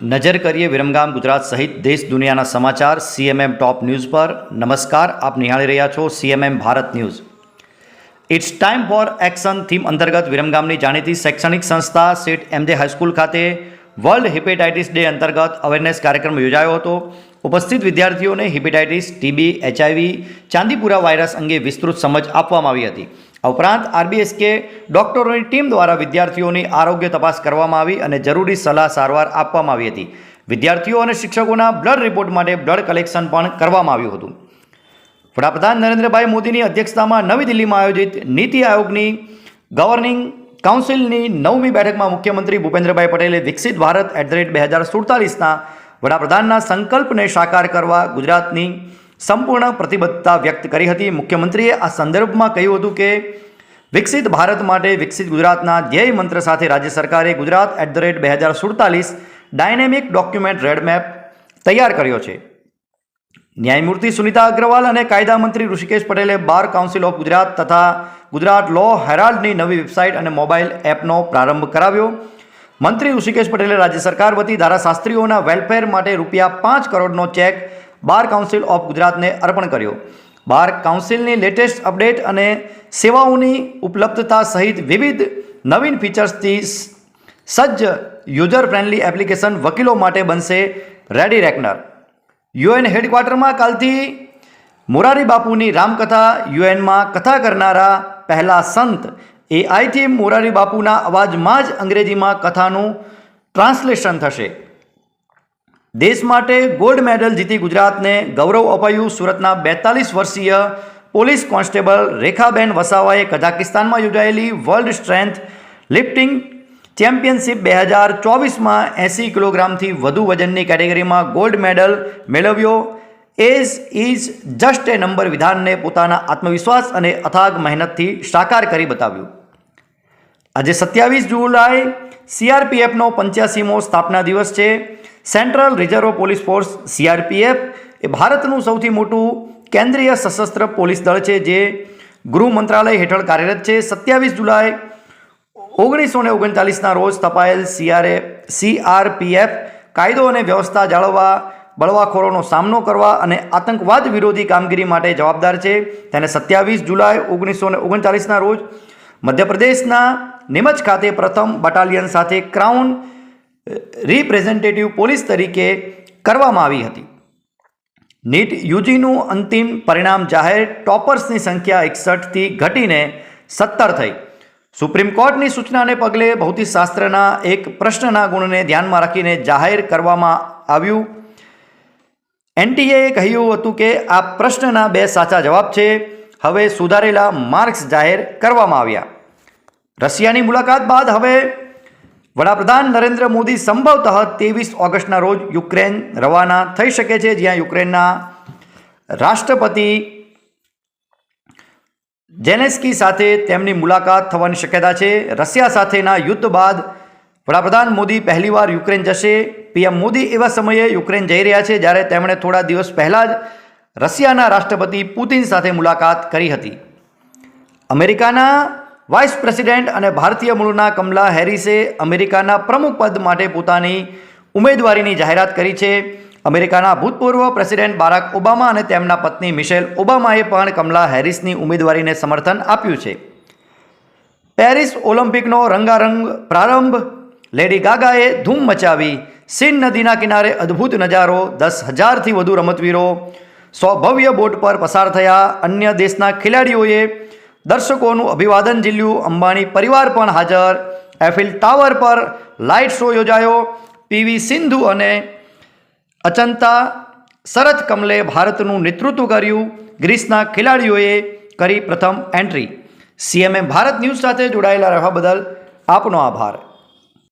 નજર કરીએ વિરમગામ ગુજરાત સહિત દેશ દુનિયાના સમાચાર. સીએમએમ ટોપ ન્યૂઝ પર નમસ્કાર. આપ નિહાળી રહ્યા છો CMM Bharat news. It's time for action theme અંતર્ગત વિરમગામની જાણીતી શૈક્ષણિક સંસ્થા સેટ એમજે હાઈસ્કૂલ ખાતે વર્લ્ડ હિપેટાઇટિસ ડે અંતર્ગત અવેરનેસ કાર્યક્રમ યોજાયો હતો. ઉપસ્થિત વિદ્યાર્થીઓને hepatitis TB HIV Chandipura virus અંગે વિસ્તૃત સમજ આપવામાં આવી હતી. આ ઉપરાંત આરબીએસકે ડોક્ટરોની ટીમ દ્વારા વિદ્યાર્થીઓની આરોગ્ય તપાસ કરવામાં આવી અને જરૂરી સલાહ સારવાર આપવામાં આવી હતી. વિદ્યાર્થીઓ અને શિક્ષકોના બ્લડ રિપોર્ટ માટે બ્લડ કલેક્શન પણ કરવામાં આવ્યું હતું. વડાપ્રધાન નરેન્દ્રભાઈ મોદીની અધ્યક્ષતામાં નવી દિલ્હીમાં આયોજિત નીતિ આયોગની ગવર્નિંગ કાઉન્સિલની નવમી બેઠકમાં મુખ્યમંત્રી ભૂપેન્દ્રભાઈ પટેલે વિકસિત ભારત એટ ધ રેટ બે હજાર સુડતાલીસના વડાપ્રધાનના સંકલ્પને સાકાર કરવા ગુજરાતની સંપૂર્ણ પ્રતિબદ્ધતા વ્યક્ત કરી હતી. મુખ્યમંત્રીએ આ સંદર્ભમાં કહ્યું હતું કે, વિકસિત ભારત માટે વિકસિત ગુજરાતના ધ્યેય મંત્ર સાથે રાજ્ય સરકારે ગુજરાત એટ ધ રેટ બે હજાર સુડતાલીસ ડાયનેમિક ડોક્યુમેન્ટ રેડમેપ તૈયાર કર્યો છે. ન્યાયમૂર્તિ સુનિતા અગ્રવાલ અને કાયદા મંત્રી ઋષિકેશ પટેલે બાર કાઉન્સિલ ઓફ ગુજરાત તથા ગુજરાત લો હેરાલ્ડની નવી વેબસાઇટ અને મોબાઈલ એપનો પ્રારંભ કરાવ્યો. મંત્રી ઋષિકેશ પટેલે રાજ્ય સરકાર વતી ધારાશાસ્ત્રીઓના વેલફેર માટે રૂપિયા પાંચ કરોડનો ચેક બાર કાઉન્સિલ ઓફ ગુજરાતને અર્પણ કર્યો. બાર કાઉન્સિલની લેટેસ્ટ અપડેટ અને સેવાઓની ઉપલબ્ધતા સહિત વિવિધ નવીન ફીચર્સથી સજ્જ યુઝર ફ્રેન્ડલી એપ્લિકેશન વકીલો માટે બનશે રેડી રેકનર. યુએન હેડક્વાર્ટરમાં કાલથી મોરારી બાપુની રામકથા, યુએનમાં કથા કરનારા પહેલા સંત એઆઈથી મોરારી બાપુના અવાજમાં જ અંગ્રેજીમાં કથાનું ટ્રાન્સલેશન થશે. દેશ માટે ગોલ્ડ મેડલ જીતી ગુજરાતને ગૌરવ અપાયું સુરતના બેતાલીસ વર્ષીય પોલીસ કોન્સ્ટેબલ રેખાબેન વસાવાએ કઝાકિસ્તાનમાં યોજાયેલી વર્લ્ડ સ્ટ્રેન્થ લિફ્ટિંગ ચેમ્પિયનશિપ બે હજાર ચોવીસમાં એંસી કિલોગ્રામથી વધુ વજનની કેટેગરીમાં ગોલ્ડ મેડલ મેળવ્યો. Age is just a number વિધાનને પોતાના આત્મવિશ્વાસ અને અથાગ મહેનતથી સાકાર કરી બતાવ્યું. આજે સત્યાવીસ જુલાઈ સીઆરપીએફનો પંચ્યાસીમો સ્થાપના દિવસ છે. Central reserve police force, CRPF. એ ભારતનું સૌથી મોટું કેન્દ્રીય સશસ્ત્ર પોલીસ દળ છે, જે ગૃહ મંત્રાલય હેઠળ કાર્યરત છે. સત્યાવીસ જુલાઈ ઓગણીસો ને ઓગણચાલીસના રોજ સ્થપાયેલ સીઆરએ, સીઆરપીએફ કાયદો અને વ્યવસ્થા જાળવવા, બળવાખોરોનો સામનો કરવા અને આતંકવાદ વિરોધી કામગીરી માટે જવાબદાર છે. તેને સત્યાવીસ જુલાઈ ઓગણીસો ને ઓગણચાલીસના રોજ મધ્યપ્રદેશના નિમજ ખાતે પ્રથમ બટાલિયન સાથે ક્રાઉન રિપ્રેઝેન્ટેટિવ પોલીસ તરીકે કરવામાં આવી હતી. નીટ યુજીનું અંતિમ પરિણામ જાહેર ટોપર્સની સંખ્યા એકસઠથી ઘટીને સત્તર થઈ. સુપ્રીમ કોર્ટની સૂચનાને પગલે ભૌતિકશાસ્ત્રના એક પ્રશ્નના ગુણને ધ્યાનમાં રાખીને જાહેર કરવામાં આવ્યું. એનટીએએ કહ્યું હતું કે આ પ્રશ્નના બે સાચા જવાબ છે. હવે સુધારેલા માર્ક્સ જાહેર કરવામાં આવ્યા. રશિયાની મુલાકાત બાદ હવે વડાપ્રધાન નરેન્દ્ર મોદી સંભવતઃ ત્રેવીસ ઓગસ્ટના રોજ યુક્રેન રવાના થઈ શકે છે, જ્યાં યુક્રેનના રાષ્ટ્રપતિ જેનેસ્કી સાથે તેમની મુલાકાત થવાની શક્યતા છે. રશિયા સાથેના યુદ્ધ બાદ વડાપ્રધાન મોદી પહેલીવાર યુક્રેન જશે. પીએમ મોદી એવા સમયે યુક્રેન જઈ રહ્યા છે, જ્યારે તેમણે થોડા દિવસ પહેલાં જ રશિયાના રાષ્ટ્રપતિ પુતિન સાથે મુલાકાત કરી હતી. અમેરિકાના વાઇસ પ્રેસિડેન્ટ અને ભારતીય મૂળના કમલા હેરિસે અમેરિકાના પ્રમુખ પદ માટે પોતાની ઉમેદવારીની જાહેરાત કરી છે. અમેરિકાના ભૂતપૂર્વ પ્રેસિડેન્ટ બારાક ઓબામા અને તેમના પત્ની મિશેલ ઓબામાએ પણ કમલા હેરિસની ઉમેદવારીને સમર્થન આપ્યું છે. પેરિસ ઓલિમ્પિકનો રંગારંગ પ્રારંભ લેડી ગાગાએ ધૂમ મચાવી સીન નદીના કિનારે અદ્ભુત નજારો, દસ હજારથી વધુ રમતવીરો સૌભવ્ય બોટ પર પસાર થયા અન્ય દેશના ખેલાડીઓએ દર્શકોનું અભિવાદન ઝીલ્યું. અંબાણી પરિવાર પણ હાજર. એફિલ ટાવર પર લાઇટ શો યોજાયો. પીવી સિંધુ અને અચંતા શરત કમલે ભારતનું નેતૃત્વ કર્યું. ગ્રીસના ખેલાડીઓએ કરી પ્રથમ એન્ટ્રી. સીએમએ ભારત ન્યૂઝ સાથે જોડાયેલા રહેવા બદલ આપનો આભાર.